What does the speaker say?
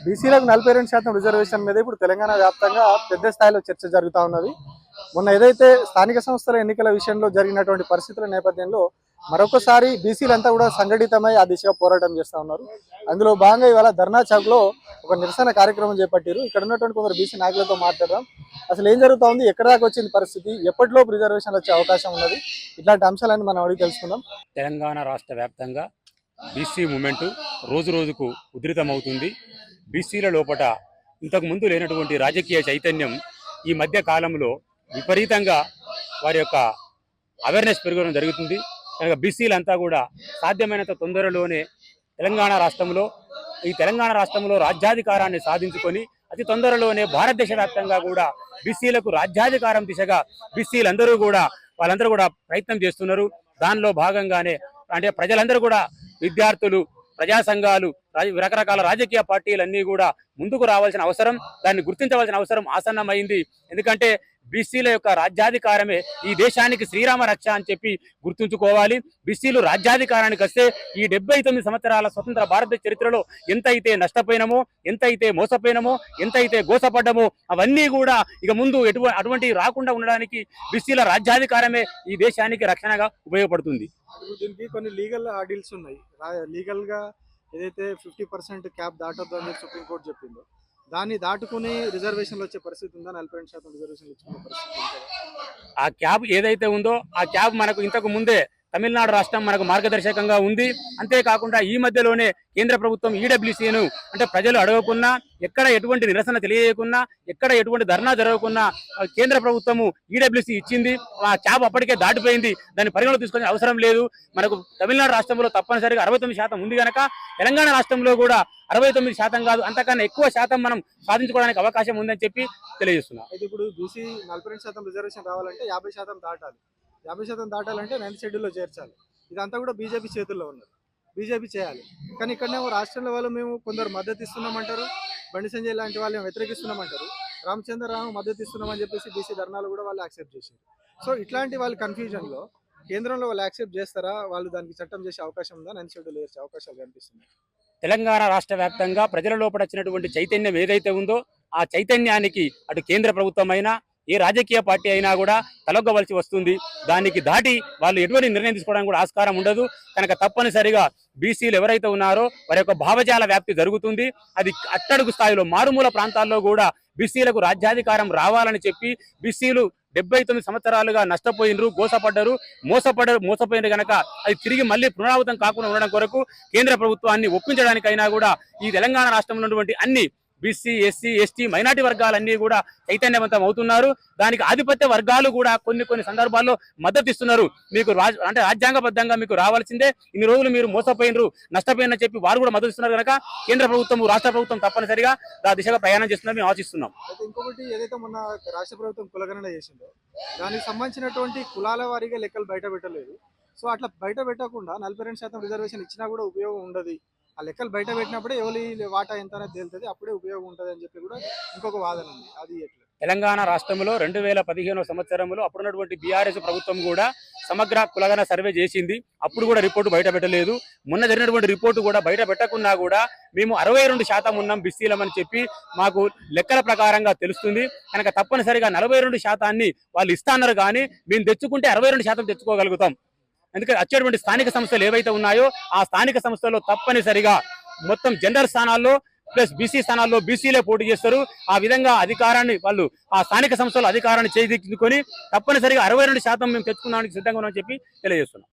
బీసీలకు నలభై రెండు శాతం రిజర్వేషన్ మీద ఇప్పుడు తెలంగాణ వ్యాప్తంగా పెద్ద స్థాయిలో చర్చ జరుగుతూ ఉన్నది. మొన్న ఏదైతే స్థానిక సంస్థల ఎన్నికల విషయంలో జరిగినటువంటి పరిస్థితుల నేపథ్యంలో మరొకసారి బీసీలంతా కూడా సంఘటితమై ఆ దిశగా పోరాటం చేస్తూ ఉన్నారు. అందులో భాగంగా ఇవాళ ధర్నా చౌక్లో ఒక నిరసన కార్యక్రమం చేపట్టారు ఇక్కడ ఉన్నటువంటి కొందరు బీసీ నాయకులతో మాట్లాడదాం. అసలు ఏం జరుగుతా ఉంది ఎక్కడ దాకా వచ్చింది పరిస్థితి? ఎప్పట్లో రిజర్వేషన్లు వచ్చే అవకాశం ఉన్నది? ఇట్లాంటి అంశాలన్నీ మనం అడిగి తెలుసుకుందాం. తెలంగాణ రాష్ట్ర వ్యాప్తంగా బీసీ మూమెంట్ రోజు రోజుకు ఉధృతమవుతుంది. బీసీల లోపట ఇంతకు ముందు లేనటువంటి రాజకీయ చైతన్యం ఈ మధ్య కాలంలో విపరీతంగా వారి యొక్క అవేర్నెస్ పెరగడం జరుగుతుంది. కనుక బీసీలంతా కూడా సాధ్యమైనంత తొందరలోనే తెలంగాణ రాష్ట్రంలో ఈ తెలంగాణ రాష్ట్రంలో రాజ్యాధికారాన్ని సాధించుకొని అతి తొందరలోనే భారతదేశ వ్యాప్తంగా కూడా బీసీలకు రాజ్యాధికారం దిశగా బీసీలందరూ కూడా వాళ్ళందరూ కూడా ప్రయత్నం చేస్తున్నారు. దానిలో భాగంగానే అంటే ప్రజలందరూ కూడా విద్యార్థులు ప్రజా సంఘాలు రకరకాల రాజకీయ పార్టీలన్నీ కూడా ముందుకు రావాల్సిన అవసరం దాన్ని గుర్తించవలసిన అవసరం ఆసన్నమైంది. ఎందుకంటే బీసీల యొక్క రాజ్యాధికారమే ఈ దేశానికి శ్రీరామ రక్ష అని చెప్పి గుర్తుంచుకోవాలి. బీసీలు రాజ్యాధికారానికి వస్తే ఈ డెబ్బై తొమ్మిది సంవత్సరాల స్వతంత్ర భారత చరిత్రలో ఎంతైతే నష్టపోయినమో నష్టపోయినామో మోసపోయినమో ఎంతైతే మోసపోయినామో గోసపడ్డామో అవన్నీ కూడా ఇక ముందు ఎటువంటి అటువంటి రాకుండా ఉండడానికి బీసీల రాజ్యాధికారమే ఈ దేశానికి రక్షణగా ఉపయోగపడుతుంది. దీనికి కొన్ని లీగల్ ఆడిల్స్ ఉన్నాయి. లీగల్గా ఏదైతే ఫిఫ్టీ పర్సెంట్ క్యాప్ దాటొద్దు అని సుప్రీంకోర్టు చెప్పిందో దాన్ని దాటుకుని రిజర్వేషన్లు వచ్చే పరిస్థితి ఉందా? నలభై రెండు శాతం రిజర్వేషన్లు ఇచ్చుకునే పరిస్థితి ఆ క్యాబ్ ఏదైతే ఉందో ఆ క్యాబ్ మనకు ఇంతకు ముందే తమిళనాడు రాష్ట్రం మనకు మార్గదర్శకంగా ఉంది. అంతేకాకుండా ఈ మధ్యలోనే కేంద్ర ప్రభుత్వం ఈడబ్ల్యూసీను అంటే ప్రజలు అడగకున్నా ఎక్కడ ఎటువంటి నిరసన తెలియకున్నా ఎక్కడ ఎటువంటి ధర్నా జరగకున్నా కేంద్ర ప్రభుత్వము ఈడబ్ల్యూసీ ఇచ్చింది. ఆ క్యాబ్ అప్పటికే దాటిపోయింది. దాన్ని పరిగణలో తీసుకునే అవసరం లేదు. మనకు తమిళనాడు రాష్ట్రంలో తప్పనిసరిగా అరవై తొమ్మిది శాతం ఉంది కనుక తెలంగాణ రాష్ట్రంలో కూడా అరవై తొమ్మిది శాతం కాదు అంతకన్నా ఎక్కువ శాతం మనం సాధించుకోవడానికి అవకాశం ఉందని చెప్పి తెలియజేస్తున్నాం. అయితే ఇప్పుడు బీసీ నలభై రెండు శాతం రిజర్వేషన్ రావాలంటే యాభై శాతం దాటాలి. యాభై శాతం దాటాలంటే నైన్త్ షెడ్యూల్లో చేర్చాలి. ఇదంతా కూడా బీజేపీ చేతుల్లో ఉన్నది. బీజేపీ చేయాలి. కానీ ఇక్కడనేమో రాష్ట్రంలో వాళ్ళు మేము కొందరు మద్దతు ఇస్తున్నామంటారు. బండి సంజయ్ లాంటి వాళ్ళు వ్యతిరేకిస్తున్నామంటారు. రామచంద్రరావు మద్దతు ఇస్తున్నామని చెప్పేసి బీసీ ధర్నాలు కూడా వాళ్ళు యాక్సెప్ట్ చేశారు. సో ఇట్లాంటి వాళ్ళ కన్ఫ్యూజన్లో కేంద్రంలో వాళ్ళు యాక్సెప్ట్ చేస్తారా? వాళ్ళు దానికి చట్టం చేసే అవకాశం ఉందా? నైన్త్ షెడ్యూల్ చేసే అవకాశాలు కనిపిస్తున్నాయి. తెలంగాణ రాష్ట్ర వ్యాప్తంగా ప్రజల లోపల వచ్చినటువంటి చైతన్యం ఏదైతే ఉందో ఆ చైతన్యానికి అటు కేంద్ర ప్రభుత్వం అయినా ఏ రాజకీయ పార్టీ అయినా కూడా తలొగ్గవలసి వస్తుంది. దానికి దాటి వాళ్ళు ఎటువంటి నిర్ణయం తీసుకోవడానికి కూడా ఆస్కారం ఉండదు. కనుక తప్పనిసరిగా బీసీలు ఎవరైతే ఉన్నారో వారి యొక్క భావజాల వ్యాప్తి జరుగుతుంది. అది అట్టడుగు స్థాయిలో మారుమూల ప్రాంతాల్లో కూడా బీసీలకు రాజ్యాధికారం రావాలని చెప్పి బీసీలు డెబ్బై తొమ్మిది సంవత్సరాలుగా నష్టపోయినరు గోసపడ్డరు మోసపడ్డరు మోసపోయిన గనక అది తిరిగి మళ్ళీ పునరావృతం కాకుండా ఉండడం కొరకు కేంద్ర ప్రభుత్వాన్ని ఒప్పించడానికైనా కూడా ఈ తెలంగాణ రాష్ట్రంలో ఉన్నటువంటి అన్ని బీసీ ఎస్సీ ఎస్టీ మైనార్టీ వర్గాలన్నీ కూడా చైతన్యవంతం అవుతున్నారు. దానికి ఆధిపత్య వర్గాలు కూడా కొన్ని కొన్ని సందర్భాల్లో మద్దతు ఇస్తున్నారు మీకు అంటే రాజ్యాంగబద్ధంగా మీకు రావాల్సిందే. ఇన్ని రోజులు మీరు మోసపోయినరు నష్టపోయినని చెప్పి వారు కూడా మద్దతు ఇస్తున్నారు కనుక కేంద్ర ప్రభుత్వం రాష్ట్ర ప్రభుత్వం తప్పనిసరిగా ఆ దిశగా ప్రయాణం చేస్తున్నారు మేము ఆశిస్తున్నాం. ఇంకొకటి ఏదైతే మొన్న రాష్ట్ర ప్రభుత్వం కులగణన చేసిందో దానికి సంబంధించినటువంటి కులాల వారీగా లెక్కలు బయట పెట్టలేదు. సో అట్లా బయట పెట్టకుండా నలభై రెండు శాతం రిజర్వేషన్ ఇచ్చినా కూడా ఉపయోగం ఉండదు. ఆ లెక్కలు బయట పెట్టినప్పుడే ఎవరి వాటా ఎంత అనేది తేలుతుంది అప్పుడే ఉపయోగం ఉంటుంది అని చెప్పి కూడా ఇంకొక వాదన ఉంది. అది ఎట్లా? తెలంగాణ రాష్ట్రంలో రెండు వేల పదిహేనో సంవత్సరంలో అప్పుడున్నటువంటి బీఆర్ఎస్ ప్రభుత్వం కూడా సమగ్ర కులగన సర్వే చేసింది. అప్పుడు కూడా రిపోర్టు బయట పెట్టలేదు. మొన్న జరిగినటువంటి రిపోర్టు కూడా బయట పెట్టకున్నా కూడా మేము అరవై రెండు శాతం ఉన్నాం బిస్సీలమని చెప్పి మాకు లెక్కల ప్రకారంగా తెలుస్తుంది. కనుక తప్పనిసరిగా నలభై రెండు శాతాన్ని వాళ్ళు ఇస్తాన్నారు కానీ మేము తెచ్చుకుంటే అరవై రెండు శాతం తెచ్చుకోగలుగుతాం. ఎందుకంటే వచ్చేటువంటి స్థానిక సంస్థలు ఏవైతే ఉన్నాయో ఆ స్థానిక సంస్థల్లో తప్పనిసరిగా మొత్తం జెండర్ స్థానాల్లో ప్లస్ బీసీ స్థానాల్లో బీసీలే పోటీ చేస్తారు. ఆ విధంగా అధికారాన్ని వాళ్ళు ఆ స్థానిక సంస్థలు అధికారాన్ని చేజిక్కించుకొని తప్పనిసరిగా అరవై రెండు శాతం మేము తెచ్చుకున్నానికి సిద్ధంగా ఉన్నామని చెప్పి తెలియజేస్తున్నాం.